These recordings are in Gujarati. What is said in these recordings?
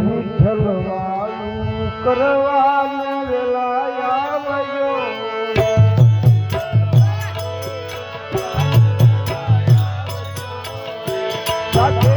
વિઠ્ઠલ વાળું કરવાનું વેલા આવજો સાથે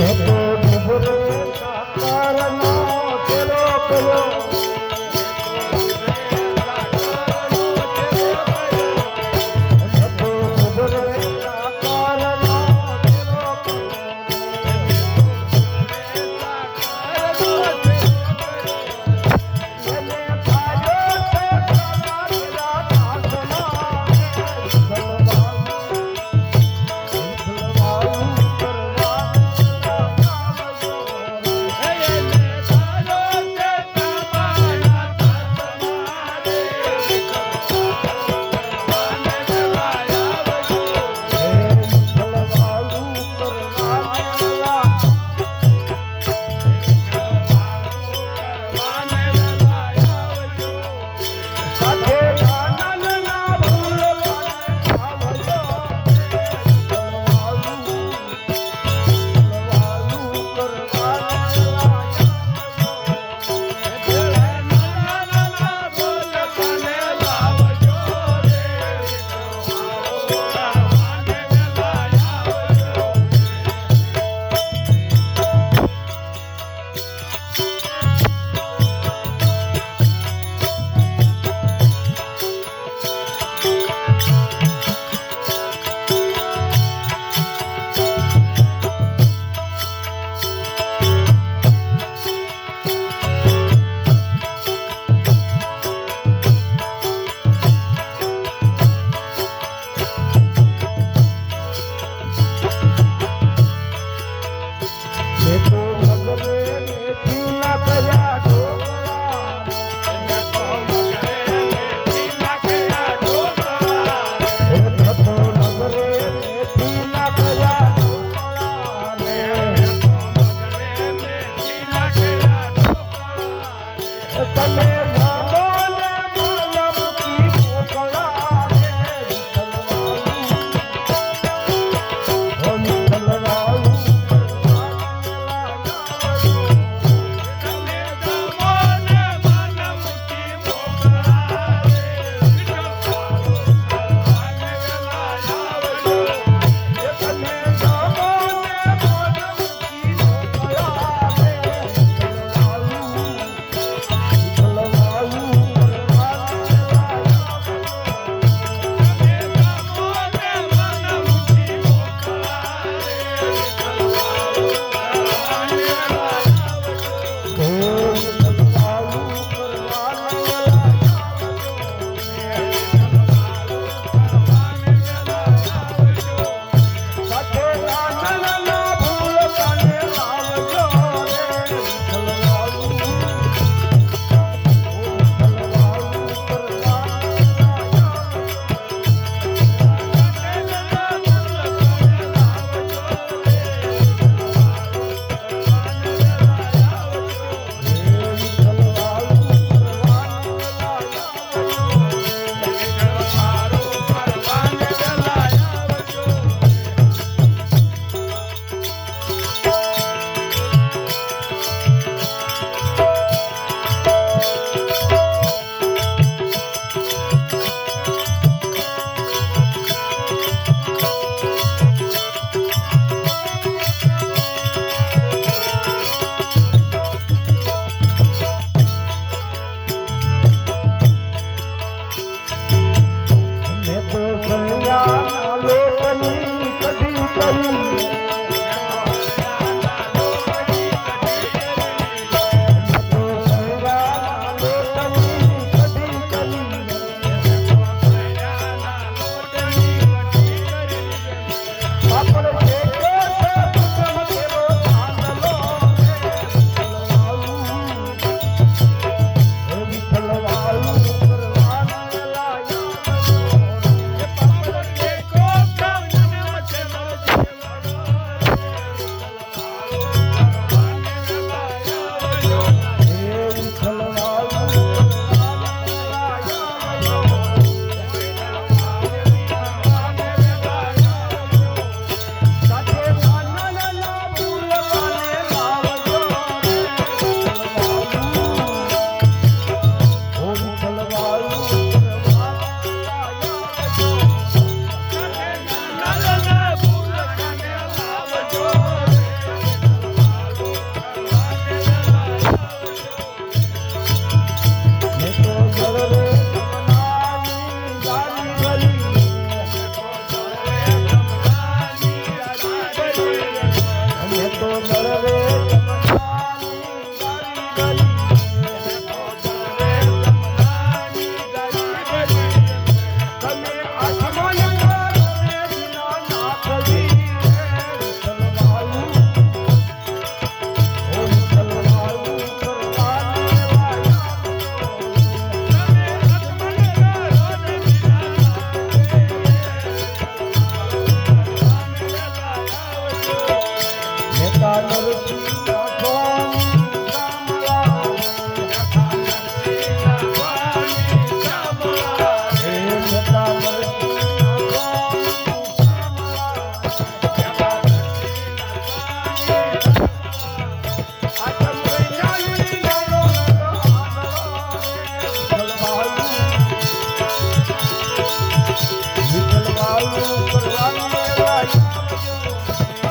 Thank